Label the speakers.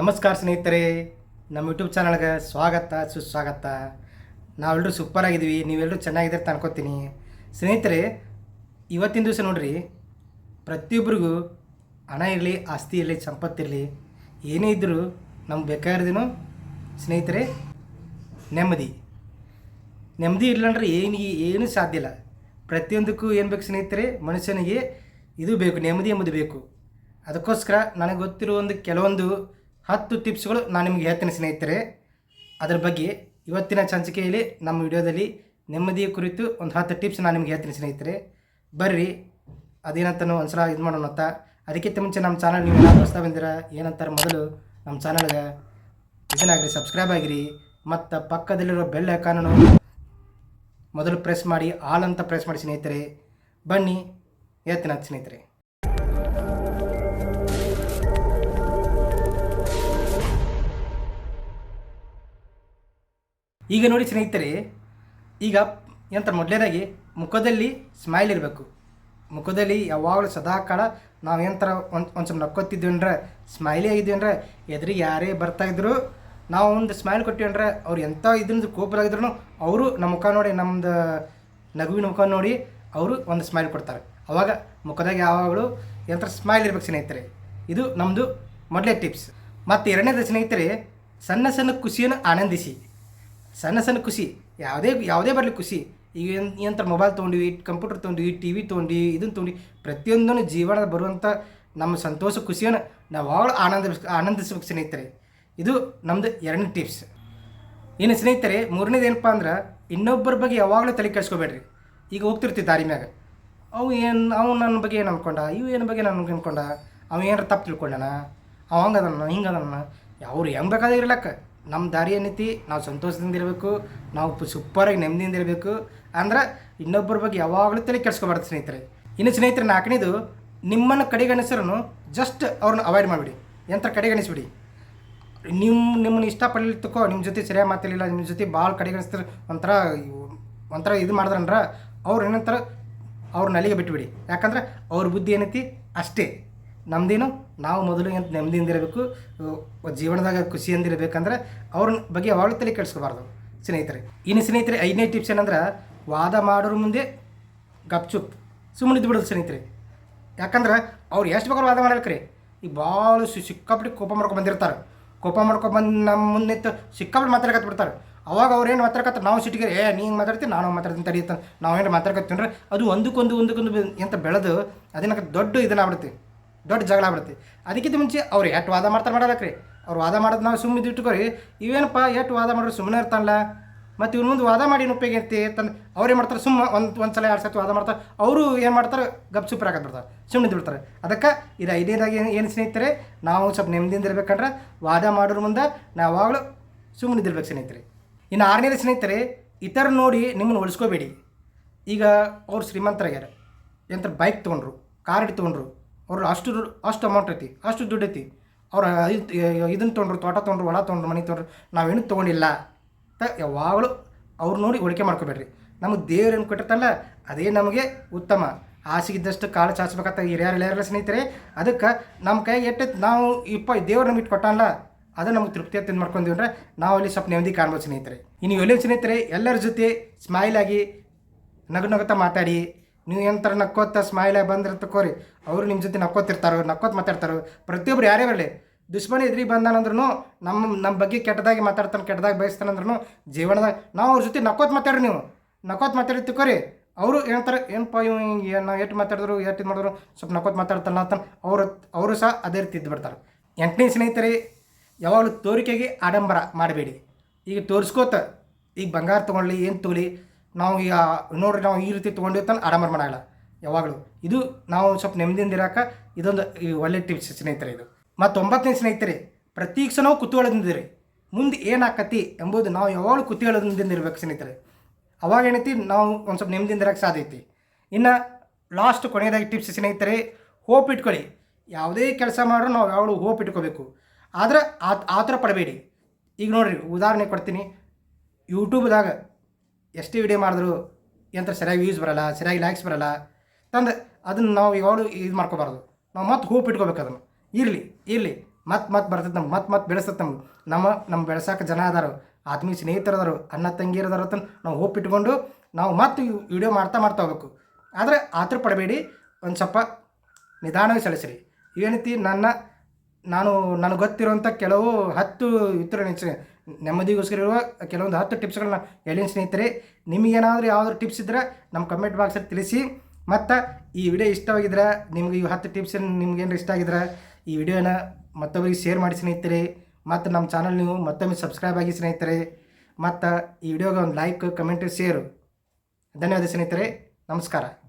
Speaker 1: ನಮಸ್ಕಾರ ಸ್ನೇಹಿತರೆ, ನಮ್ಮ ಯೂಟ್ಯೂಬ್ ಚಾನಲ್ಗೆ ಸ್ವಾಗತ, ಸುಸ್ವಾಗತ. ನಾವೆಲ್ಲರೂ ಸೂಪರ್ ಆಗಿದ್ದೀವಿ ನೀವೆಲ್ಲರೂ ಚೆನ್ನಾಗಿದ್ದೀರಿ ಅನ್ಕೋತೀನಿ. ಸ್ನೇಹಿತರೆ, ಇವತ್ತಿನ ದಿವಸ ನೋಡ್ರಿ, ಪ್ರತಿಯೊಬ್ಬರಿಗೂ ಹಣ ಇರಲಿ, ಆಸ್ತಿ ಇರಲಿ ಸಂಪತ್ತಿರಲಿ ಏನೇ ಇದ್ದರೂ ನಮ್ಗೆ ಬೇಕಾಗಿರೋದೇನು ಸ್ನೇಹಿತರೆ, ನೆಮ್ಮದಿ. ನೆಮ್ಮದಿ ಇರ್ಲಂದ್ರೆ ಏನು, ಏನೂ ಸಾಧ್ಯ ಇಲ್ಲ. ಪ್ರತಿಯೊಂದಕ್ಕೂ ಏನು ಬೇಕು ಸ್ನೇಹಿತರೆ, ಮನುಷ್ಯನಿಗೆ ಇದು ಬೇಕು, ನೆಮ್ಮದಿ ಎಂಬುದು ಬೇಕು. ಅದಕ್ಕೋಸ್ಕರ ನನಗೆ ಗೊತ್ತಿರೋ ಒಂದು ಕೆಲವೊಂದು ಹತ್ತು ಟಿಪ್ಸ್ಗಳು ನಾನು ನಿಮಗೆ ಹೇಳ್ತೇನೆ ಸ್ನೇಹಿತರೆ. ಅದರ ಬಗ್ಗೆ ಇವತ್ತಿನ ಸಂಚಿಕೆಯಲ್ಲಿ ನಮ್ಮ ವಿಡಿಯೋದಲ್ಲಿ ನೆಮ್ಮದಿಯ ಕುರಿತು ಒಂದು ಹತ್ತು ಟಿಪ್ಸ್ ನಾನು ನಿಮಗೆ ಹೇಳ್ತೀನಿ ಸ್ನೇಹಿತರೆ. ಬರ್ರಿ ಅದೇನಂತ ಒಂದ್ಸಲ ಇದು ಮಾಡೋಣ ಅಂತ. ಅದಕ್ಕಿಂತ ಮುಂಚೆ ನಮ್ಮ ಚಾನಲ್ ನೀವು ಹೊಸ್ತಾ ಬಂದಿರ, ಏನಂತಾರೆ ಮೊದಲು ನಮ್ಮ ಚಾನಲ್ಗೆ ಇದನ್ನಾಗ್ರಿ ಸಬ್ಸ್ಕ್ರೈಬ್ ಆಗಿರಿ. ಮತ್ತು ಪಕ್ಕದಲ್ಲಿರೋ ಬೆಲ್ ಕಾನೂನು ಮೊದಲು ಪ್ರೆಸ್ ಮಾಡಿ, ಆಲ್ ಅಂತ ಪ್ರೆಸ್ ಮಾಡಿ ಸ್ನೇಹಿತರೆ. ಬನ್ನಿ, ಹೇಳ್ತೀನಿ ಸ್ನೇಹಿತರೆ. ಈಗ ನೋಡಿ ಸ್ನೇಹಿತರೆ, ಈಗ ಎಂತ ಮೊದಲನೇದಾಗಿ ಮುಖದಲ್ಲಿ ಸ್ಮೈಲ್ ಇರಬೇಕು. ಮುಖದಲ್ಲಿ ಯಾವಾಗಲೂ ಸದಾಕಾಲ ನಾವು ಏನಂತರ ಒಂದು ಒಂದು ಸ್ವಲ್ಪ ನಕ್ಕೋತಿದ್ವಿ ಅಂದ್ರೆ ಸ್ಮೈಲಿ ಆಗಿದ್ವಿ ಅಂದ್ರೆ ಎದುರಿಗೆ ಯಾರೇ ಬರ್ತಾ ಇದ್ರು ನಾವು ಒಂದು ಸ್ಮೈಲ್ ಕೊಟ್ಟಿವಿ ಅವ್ರು ಎಂಥ ಇದ್ರಿಂದ ಕೋಪದಾಗಿದ್ರು ಅವರು ನಮ್ಮ ಮುಖ ನೋಡಿ, ನಮ್ದು ನಗುವಿನ ಮುಖ ನೋಡಿ ಅವರು ಒಂದು ಸ್ಮೈಲ್ ಕೊಡ್ತಾರೆ. ಅವಾಗ ಮುಖದಾಗ ಯಾವಾಗಲೂ ಎಂಥ ಸ್ಮೈಲ್ ಇರ್ಬೇಕು ಸ್ನೇಹಿತರೆ. ಇದು ನಮ್ಮದು ಮೊದಲೇ ಟಿಪ್ಸ್ ಮತ್ತು ಎರಡನೇದು ಸ್ನೇಹಿತರೆ, ಸಣ್ಣ ಸಣ್ಣ ಖುಷಿಯನ್ನು ಆನಂದಿಸಿ. ಸಣ್ಣ ಸಣ್ಣ ಖುಷಿ, ಯಾವುದೇ ಯಾವುದೇ ಬರಲಿ ಖುಷಿ. ಈಗ ಏನು ಏನಂತಾರೆ ಮೊಬೈಲ್ ತೊಗೊಂಡ್ವಿ ಕಂಪ್ಯೂಟರ್ ತೊಗೊಂಡ್ವಿ ಟಿ ವಿ ತೊಗೊಂಡು ಇದನ್ನು ತೊಗೊಂಡು, ಪ್ರತಿಯೊಂದನ್ನು ಜೀವನದ ಬರುವಂಥ ನಮ್ಮ ಸಂತೋಷ, ಖುಷಿಯನ್ನು ನಾವು ಯಾವಾಗಲೂ ಆನಂದ, ಆನಂದಿಸ್ಬೇಕು ಸ್ನೇಹಿತರೆ. ಇದು ನಮ್ಮದು ಎರಡನೇ ಟಿಪ್ಸ್ ಇನ್ನು ಸ್ನೇಹಿತರೆ, ಮೂರನೇದು ಏನಪ್ಪ ಅಂದ್ರೆ, ಇನ್ನೊಬ್ಬರ ಬಗ್ಗೆ ಯಾವಾಗಲೂ ತಲೆ ಕೆಡಿಸ್ಕೋಬೇಡ್ರಿ. ಈಗ ಹೋಗ್ತಿರ್ತೀವಿ ದಾರಿ ಮ್ಯಾಗ. ಅವು ಏನು ಅವು ನನ್ನ ಬಗ್ಗೆ ಏನು ಅಂದ್ಕೊಂಡ ಇವು ಏನು ಬಗ್ಗೆ ನನಗೆ ಅನ್ಕೊಂಡ, ಅವ ಏನಾರ ತಪ್ಪು ತಿಳ್ಕೊಂಡನ, ಅವ ಹಂಗದನ್ನ ಹಿಂಗದನ್ನ ಅವ್ರು ಹೆಂಗೆ ಬೇಕಾದ್ರೆ ಇರ್ಲಕ್ಕ. ನಮ್ಮ ದಾರಿ ಏನೈತಿ ನಾವು ಸಂತೋಷದಿಂದ ಇರಬೇಕು, ನಾವು ಸೂಪರಾಗಿ ನೆಮ್ಮದಿಯಿಂದ ಇರಬೇಕು. ಅಂದ್ರೆ ಇನ್ನೊಬ್ಬರ ಬಗ್ಗೆ ಯಾವಾಗಲೂ ತಲೆ ಕೆಡ್ಸ್ಕೊಬಾರ್ದು ಸ್ನೇಹಿತರೆ. ಇನ್ನು ಸ್ನೇಹಿತರೆ, ನಾಲ್ಕನೇದು, ನಿಮ್ಮನ್ನು ಕಡೆಗಣಿಸ್ರೂ ಜಸ್ಟ್ ಅವ್ರನ್ನ ಅವಾಯ್ಡ್ ಮಾಡಿಬಿಡಿ. ಎಂಥ ಕಡೆಗಣಿಸ್ಬಿಡಿ. ನಿಮ್ಮ ನಿಮ್ಮನ್ನು ಇಷ್ಟಪಡಲಿ ತಕೋ ನಿಮ್ಮ ಜೊತೆ ಸರಿಯಾಗಿ ಮಾತಾಡಲಿಲ್ಲ ನಿಮ್ಮ ಜೊತೆ ಭಾಳ ಕಡೆಗಣಿಸ್ತಾರೆ, ಒಂಥರ ಒಂಥರ ಇದು ಮಾಡಿದ್ರಂದ್ರೆ ಅವ್ರು ಏನಂತಾರೆ, ಅವ್ರ ನಲಿಗೆ ಬಿಟ್ಬಿಡಿ. ಯಾಕಂದ್ರೆ ಅವ್ರ ಬುದ್ಧಿ ಏನೈತಿ? ಅಷ್ಟೇ. ನಮ್ದೇನು ನಾವು ಮೊದಲು ಎಂತ ನೆಮ್ಮದಿಯಿಂದ ಇರಬೇಕು ಅಹ್, ಜೀವನದಾಗ ಖುಷಿಯಿಂದ ಇರಬೇಕಂದ್ರೆ ಅವ್ರ ಬಗ್ಗೆ ಯಾವಾಗಲೂ ತಲೆ ಕೆಡಿಸ್ಕೋಬಾರ್ದು. ಸ್ನೇಹಿತರೆ ಇನ್ನು ಸ್ನೇಹಿತರೆ ಐದನೇ ಟಿಪ್ಸ್ ಏನಂದ್ರೆ ವಾದ ಮಾಡೋರ ಮುಂದೆ ಗಪ್ಚುಪ್ ಸುಮ್ಮನೆ ಬಿಡೋದು ಸ್ನೇಹಿತರೆ. ಯಾಕಂದ್ರೆ ಅವ್ರು ಎಷ್ಟು ಬೇಕಾದ್ರೂ ವಾದ ಮಾಡಲ್ಕ್ರಿ ಈಗ ಭಾಳ ಸಿಕ್ಕಾಪಟ್ಟಿ ಕೋಪ ಮಾಡ್ಕೊಂಡು ಬಂದಿರ್ತಾರೆ. ಕೋಪ ಮಾಡ್ಕೊಂಡು ಬಂದು ನಮ್ಮ ಮುಂದೆ ನಿಂತು ಸಿಕ್ಕಾಪಟ್ಟು ಮಾತಾಡಕತ್ ಬಿಡ್ತಾರೆ. ಅವಾಗ ಅವ್ರು ಏನು ಮಾತಾಡ್ಕತ್ತಾರೆ? ನಾವು ಸಿಟ್ಟಿಗೆ ಏ ನೀನು ಮಾತಾಡ್ತೀನಿ ನಾನು ಮಾತಾಡ್ತೀನಿ ತಡಿ ಅಂತ ನಾವು ಏನು ಮಾತಾಡ್ಕತ್ತೀನಿ ಅದು ಒಂದಕ್ಕೊಂದು ಒಂದಕ್ಕೊಂದು ಎಂತ ಬೆಳೆದು ಅದನ್ನ ದೊಡ್ಡ ಇದನ್ನಾಗ್ಬಿಡುತ್ತೆ ದೊಡ್ಡ ಜಗಳ ಆಗ್ಬಿಡುತ್ತೆ. ಅದಕ್ಕಿಂತ ಮುಂಚೆ ಅವ್ರು ಎಷ್ಟು ವಾದ ಮಾಡ್ತಾರೆ ಮಾಡಲಕ್ರಿ ಅವ್ರು ವಾದ ಮಾಡೋದು ನಾವು ಸುಮ್ಮನೆ ಇಟ್ಕೊರಿ. ಇವೇನಪ್ಪ ಎಷ್ಟು ವಾದ ಮಾಡೋರು ಸುಮ್ಮನೆ ಇರ್ತಾನಲ್ಲ ಮತ್ತು ಇವ್ರ ಮುಂದೆ ವಾದ ಮಾಡಿ ಉಪಯೋಗ ಐತಿ ತಂದು ಅವ್ರೇನು ಮಾಡ್ತಾರೆ ಸುಮ್ಮ ಒಂದು ಒಂದು ಸಲ ಎರಡು ಸತಿ ವಾದ ಮಾಡ್ತಾರೆ. ಅವರು ಏನು ಮಾಡ್ತಾರೆ? ಗಪ್ ಸೂಪರ್ ಆಗತ್ತೆ ಬಿಡ್ತಾರೆ ಸುಮ್ಮನೆ ಬಿಡ್ತಾರೆ. ಅದಕ್ಕೆ ಇದು ಐದನೇದಾಗಿ ಏನು ಏನು ಸ್ನೇಹಿತರೆ, ನಾವು ಸ್ವಲ್ಪ ನೆಮ್ಮದಿಯಿಂದ ಇರ್ಬೇಕಂದ್ರೆ ವಾದ ಮಾಡೋರ ಮುಂದೆ ನಾವು ಯಾವಾಗಲೂ ಸುಮ್ಮನೆ ಇದ್ದಿರ್ಬೇಕು ಸ್ನೇಹಿತರೆ. ಇನ್ನು ಆರನೇದು ಸ್ನೇಹಿತರೆ, ಇತರ ನೋಡಿ ನಿಮ್ಮನ್ನು ಉಳಿಸ್ಕೋಬೇಡಿ. ಈಗ ಅವ್ರು ಶ್ರೀಮಂತರಾಗ್ಯಾರ. ಎಂತ ಬೈಕ್ ತೊಗೊಂಡ್ರು, ಕಾರ್ ತೊಗೊಂಡ್ರು. ಅವ್ರು ಅಷ್ಟು ಅಷ್ಟು ಅಮೌಂಟ್ ಐತಿ, ಅಷ್ಟು ದುಡ್ಡು ಐತಿ. ಅವ್ರು ಇದನ್ನು ತೊಗೊಂಡ್ರು ತೋಟ ತೊಗೊಂಡ್ರು ಹೊಲ ತೊಗೊಂಡ್ರು ಮನೆ ತೊಗೊಂಡ್ರು ನಾವೇನು ತೊಗೊಂಡಿಲ್ಲ. ಅಂತ ಯಾವಾಗಲೂ ಅವ್ರು ನೋಡಿ ಹೋಲಿಕೆ ಮಾಡ್ಕೋಬೇಡ್ರಿ. ನಮಗೆ ದೇವ್ರು ಏನು ಕೊಟ್ಟಿರ್ತಲ್ಲ ಅದೇ ನಮಗೆ ಉತ್ತಮ. ಹಾಸಿಗಿದ್ದಷ್ಟು ಕಾಳು ಚಾಚಬೇಕಂತ ಹಿರಿಯರು, ಹಿರಿಯರಲ್ಲ ಸ್ನೇಹಿತರೆ, ಅದಕ್ಕೆ ನಮ್ಮ ಕೈಗೆ ಎಟ್ಟೈತೆ ನಾವು ಇಪ್ಪ ದೇವ್ರು ನಮಗೆ ಇಟ್ಟು ಕೊಟ್ಟಾನಲ್ಲ, ಅದು ನಮ್ಗೆ ತೃಪ್ತಿ ಅಂತ ಮಾಡ್ಕೊಂಡಿವಿ ಅಂದ್ರೆ ನಾವು ಅಲ್ಲಿ ಸ್ವಲ್ಪ ನೆಮ್ಮದಿ ಕಾಣ್ಬೋದು ಸ್ನೇಹಿತರೆ. ಇನ್ನು ಎಲ್ಲೇ ಸ್ನೇಹಿತರೆ, ಎಲ್ಲರ ಜೊತೆ ಸ್ಮೈಲ್ ಆಗಿ ನಗು ನಗುತ್ತಾ ಮಾತಾಡಿ. ನೀವು ಏನಂತಾರೆ ನಕ್ಕೋತ ಸ್ಮೈಲ್ ಆಗಿ ಬಂದಿರ್ತಕೋರಿ ಅವರು ನಿಮ್ಮ ಜೊತೆ ನಕ್ಕೋತಿರ್ತಾರೋ, ನಕ್ಕೋತ್ ಮಾತಾಡ್ತಾರೋ, ಪ್ರತಿಯೊಬ್ರು ಯಾರೇ ಬರಲಿ ದುಷ್ಮನ ಎದುರಿಗೆ ಬಂದಾನಂದ್ರೂ ನಮ್ಮ ನಮ್ಮ ಬಗ್ಗೆ ಕೆಟ್ಟದಾಗಿ ಮಾತಾಡ್ತಾನೆ, ಕೆಟ್ಟದಾಗಿ ಬಯಸ್ತಾನಂದ್ರೂ ಜೀವನದಾಗ ನಾವು ಅವ್ರ ಜೊತೆ ನಕ್ಕೋತ್ ಮಾತಾಡ್ರಿ ನೀವು. ನಕ್ಕೋತ್ ಮಾತಾಡಿ ತಿಳ್ಕೊರಿ ಅವರು ಏನಂತಾರೆ, ಏನಪ್ಪ ಇವ್ ನಾವು ಎಷ್ಟು ಮಾತಾಡಿದ್ರು ಎಷ್ಟು ಇದು ಮಾಡಿದ್ರು, ಸ್ವಲ್ಪ ನಕ್ಕೋತ್ ಮಾತಾಡ್ತಾನ ಅಂತ ಅವರು ಅವರು ಸಹ ಅದೇ ರೀತಿ ಇದ್ದು ಬಿಡ್ತಾರೆ. ಎಂಟನೇ ಸ್ನೇಹಿತರೆ, ಯಾವಾಗಲೂ ತೋರಿಕೆಗೆ ಆಡಂಬರ ಮಾಡಬೇಡಿ. ಈಗ ತೋರಿಸ್ಕೋತ, ಈಗ ಬಂಗಾರ ತೊಗೊಳ್ಳಿ ಏನು ತೊಗೊಳ್ಳಿ ನಾವು ಈಗ ನೋಡ್ರಿ, ನಾವು ಈ ರೀತಿ ತೊಗೊಂಡಿರ್ತಾನೆ ಆಡಂಬರ ಮಾಡಲ್ಲ ಯಾವಾಗಲೂ. ಇದು ನಾವು ಸ್ವಲ್ಪ ನೆಮ್ಮದಿಯಿಂದ ಇರಾಕ, ಇದೊಂದು ಈ ಒಳ್ಳೆ ಟಿಪ್ಸ್ ಸ್ನೇಹಿತರೆ ಇದು. ಮತ್ತು ಒಂಬತ್ತನೇ ಸ್ನೇಹಿತರೆ, ಪ್ರತಿ ನಾವು ಕುತೂಹಲದಿಂದಿರಿ. ಮುಂದೆ ಏನಾಕತಿ ಎಂಬುದು ನಾವು ಯಾವಾಗಲೂ ಕುತೂಹಲದಿಂದ ಇರ್ಬೇಕು ಸ್ನೇಹಿತರೆ. ಅವಾಗ ಏನೈತಿ, ನಾವು ಒಂದು ಸ್ವಲ್ಪ ನೆಮ್ಮದಿಯಿಂದ ಇರಕ್ಕೆ ಸಾಧ್ಯ ಐತಿ. ಇನ್ನು ಲಾಸ್ಟ್ ಕೊನೆಯದಾಗಿ ಟಿಪ್ಸ್ ಸ್ನೇಹಿತರೆ ಹೋಪ್ ಇಟ್ಕೊಳ್ಳಿ. ಯಾವುದೇ ಕೆಲಸ ಮಾಡ್ರೂ ನಾವು ಯಾವಾಗಲೂ ಹೋಪ್ ಇಟ್ಕೋಬೇಕು. ಆದ್ರೆ ಆ ಆ ಥರ ಪಡಬೇಡಿ. ಈಗ ನೋಡಿರಿ, ಉದಾಹರಣೆ ಕೊಡ್ತೀನಿ. ಯೂಟ್ಯೂಬ್ದಾಗ ಎಷ್ಟೇ ವಿಡಿಯೋ ಮಾಡಿದ್ರು, ಎಂತ ಸರಿಯಾಗಿ ವ್ಯೂಸ್ ಬರಲ್ಲ, ಸರಿಯಾಗಿ ಲೈಕ್ಸ್ ಬರಲ್ಲ, ತಂದು ಅದನ್ನು ನಾವು ಯಾವಾಗಲೂ ಇದು ಮಾಡ್ಕೋಬಾರ್ದು. ನಾವು ಮತ್ತೆ ಹೋಪ್ ಇಟ್ಕೋಬೇಕು ಅದನ್ನು. ಇರಲಿ ಇರಲಿ. ಮತ್ತೆ ಮತ್ತೆ ಬರ್ತೈತೆ ನಮ್ಗೆ, ಮತ್ತೆ ಮತ್ತೆ ಬೆಳೆಸ್ತೈತೆ ನಮ್ಗೆ. ನಮ್ಮ ನಮ್ಮ ಬೆಳೆಸೋಕೆ ಜನ ಅದಾರು, ಆತ್ಮೀಯ ಸ್ನೇಹಿತರದಾರು ಅಣ್ಣ ತಂಗಿರದಾರು ಅಂತ ನಾವು ಹೋಪ್ ಇಟ್ಕೊಂಡು ನಾವು ಮತ್ತೆ ವಿಡಿಯೋ ಮಾಡ್ತಾ ಮಾಡ್ತಾ ಹೋಗ್ಬೇಕು. ಆದರೆ ಆತರ ಪಡಬೇಡಿ, ಒಂದು ಸ್ವಲ್ಪ ನಿಧಾನವಾಗಿ ಸಲ್ಲಿಸ್ರಿ. ಏನೈತಿ ನನ್ನ, ನಾನು, ನನಗೆ ಗೊತ್ತಿರುವಂಥ ಕೆಲವು ಹತ್ತು ಇತರ ನೆಮ್ಮದಿಗೋಸ್ಕರ ಇರುವ ಕೆಲವೊಂದು ಹತ್ತು ಟಿಪ್ಸ್ಗಳನ್ನ ಹೇಳಿನ ಸ್ನೇಹಿತರೆ. ನಿಮಗೇನಾದರೂ ಯಾವ್ದಾದ್ರು ಟಿಪ್ಸ್ ಇದ್ದರೆ ನಮ್ಮ ಕಮೆಂಟ್ ಬಾಕ್ಸಲ್ಲಿ ತಿಳಿಸಿ. ಮತ್ತು ಈ ವಿಡಿಯೋ ಇಷ್ಟವಾಗಿದ್ರೆ, ನಿಮ್ಗೆ ಈ ಹತ್ತು ಟಿಪ್ಸ್ ನಿಮ್ಗೇನು ಇಷ್ಟ ಆಗಿದ್ರೆ ಈ ವಿಡಿಯೋನ ಮತ್ತೊಬ್ಬರಿಗೆ ಶೇರ್ ಮಾಡಿ ಸ್ನೇಹಿತರೆ. ಮತ್ತು ನಮ್ಮ ಚಾನಲ್ ನೀವು ಮತ್ತೊಮ್ಮೆ ಸಬ್ಸ್ಕ್ರೈಬ್ ಆಗಿ ಸ್ನೇಹಿತರೆ. ಮತ್ತು ಈ ವಿಡಿಯೋಗೆ ಒಂದು ಲೈಕ್ ಕಮೆಂಟ್ ಶೇರು ಧನ್ಯವಾದ ಸ್ನೇಹಿತರೆ. ನಮಸ್ಕಾರ.